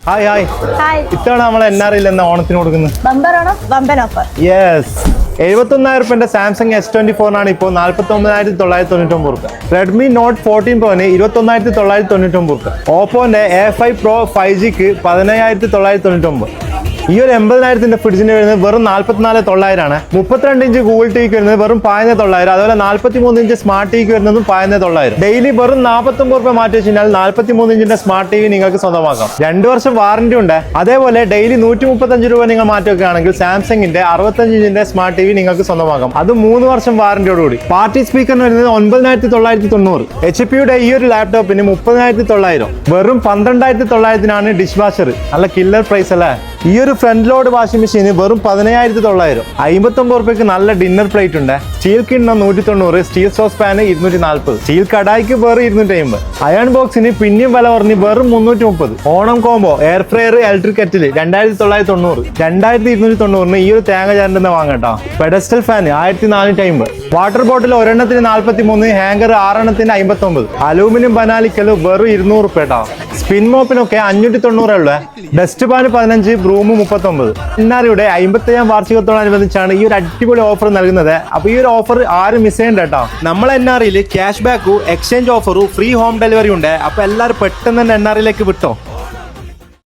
Hi hi hi ഇത്തവണ നമ്മൾ N R എന്ന ഓണത്തിന് കൊടുക്കുന്നത്? ബമ്പർ ബമ്പൻ ഓഫർ യെസ് റുപ്യന്റെ സാംസങ് എസ് ട്വന്റി ഫോറിനാണ് ഇപ്പോൾ നാൽപ്പത്തി ഒമ്പതിനായിരത്തി തൊള്ളായിരത്തി തൊണ്ണൂറ്റൊമ്പത് റുപ്യ. റെഡ്മി നോട്ട് ഫോർട്ടീൻ പ്രോന് ഇരുപത്തൊന്നായിരത്തി തൊള്ളായിരത്തി തൊണ്ണൂറ്റൊമ്പത് റുപ്യ. ഓപ്പോന്റെ എ ഫൈവ് പ്രോ ഫൈവ് ജിക്ക് പതിനയ്യായിരത്തി തൊള്ളായിരത്തി തൊണ്ണൂറ്റൊമ്പത് ഈ ഒരു എൺപതിനായിരത്തിന്റെ ഫ്രിഡ്ജിന് വരുന്നത് വെറും നാല്പത്തിനാല് തൊള്ളായിരമാണ് മുപ്പത്തിരണ്ട് ഇഞ്ച് ഗൂഗിൾ ടിക്ക് വരുന്നത് വെറും പായന തൊള്ളായിരം. അതുപോലെ നാല്പത്തി മൂന്ന് ഇഞ്ച് സ്മാർട്ട് ടിക്ക് വരുന്നതും പായന തൊള്ളായിരം. ഡെയിലി വെറും നാൽപ്പത്തൊമ്പത് രൂപ മാറ്റി വെച്ചാൽ നാൽപ്പത്തി മൂന്ന് ഇഞ്ചിന്റെ സ്മാർട്ട് ടി വി നിങ്ങൾക്ക് സ്വന്തമാക്കാം. രണ്ട് വർഷം വാറന്റി ഉണ്ട്. അതേപോലെ ഡെയിലി നൂറ്റി മുപ്പത്തഞ്ച് രൂപ നിങ്ങൾ മാറ്റി വെക്കുകയാണെങ്കിൽ സാംസങ്ങിന്റെ അറുപത്തഞ്ച് ഇഞ്ചിന്റെ സ്മാർട്ട് ടി വി നിങ്ങൾക്ക് സ്വന്തമാക്കാം. അത് മൂന്ന് വർഷം വാറന്റിയോടുകൂടി പാർട്ടി സ്പീക്കറിന് വരുന്നത് ഒൻപതിനായിരത്തി തൊള്ളായിരത്തി തൊണ്ണൂറ് എച്ച് പിയുടെ ഈ ഒരു ലാപ്ടോപ്പിന് മുപ്പതിനായിരത്തി തൊള്ളായിരം വെറും പന്ത്രണ്ടായിരത്തി തൊള്ളായിരത്തിനാണ് ഡിഷ് വാഷർ നല്ല കില്ലർ പ്രൈസ് അല്ലേ? ഈ ഒരു ഫ്രണ്ട് ലോഡ് വാഷിംഗ് മെഷീന് വെറും പതിനയ്യായിരത്തി തൊള്ളായിരം അമ്പത്തൊമ്പത് റുപ്യക്ക് നല്ല ഡിന്നർ പ്ലേറ്റ് ഉണ്ട്. സ്റ്റീൽ കിണ്ണം നൂറ്റി തൊണ്ണൂറ് സ്റ്റീൽ സോസ് പാന് ഇരുന്നൂറ്റി നാൽപ്പത് സ്റ്റീൽ കടായിക്ക് വെറും ഇരുന്നൂറ്റി അമ്പത് അയൺ ബോക്സിന് പിന്നെയും വില കുറഞ്ഞ് വെറും മുന്നൂറ്റി മുപ്പത് Onam combo air fryer electric kettle രണ്ടായിരത്തി തൊള്ളായിരത്തി തൊണ്ണൂറ് രണ്ടായിരത്തി ഇരുന്നൂറ്റി തൊണ്ണൂറിന് ഈ ഒരു തേങ്ങ ചാരണ്ടെന്ന് വാങ്ങട്ടോ പെഡസ്റ്റൽ ഫാൻ ആയിരത്തി നാനൂറ്റി അമ്പത് വാട്ടർ ബോട്ടിൽ ഒരെണ്ണത്തിന് നാൽപ്പത്തി മൂന്ന് ഹാങ്കർ ആറെണ്ണത്തിന് അമ്പത്തി ഒമ്പത് അലൂമിനിയം ബനാലിക്കൽ വെറും ഇരുന്നൂറ് റുപ്യ സ്പിൻ മോപ്പിനൊക്കെ അഞ്ഞൂറ്റി തൊണ്ണൂറേ ഉള്ളൂ. ഡസ്റ്റ് പാന് പതിനഞ്ച് ബ്രൂമ് മുപ്പത്തൊമ്പത്. എന്നാറിയുടെ അമ്പത്തയ്യാം വാർഷികത്തോടനുബന്ധിച്ചാണ് ഈ ഒരു അടിപൊളി ഓഫർ നൽകുന്നത്. അപ്പൊ ഈ ഒരു ഓഫർ ആരും മിസ് ചെയ്യണ്ട കേട്ടോ. നമ്മൾ എൻ ആർ ക്യാഷ് ബാക്കും എക്സ്ചേഞ്ച് ഓഫറും ഫ്രീ ഹോം ഡെലിവറി ഉണ്ട്. അപ്പൊ എല്ലാവരും പെട്ടെന്ന് തന്നെ എൻ ആർ വിട്ടോ.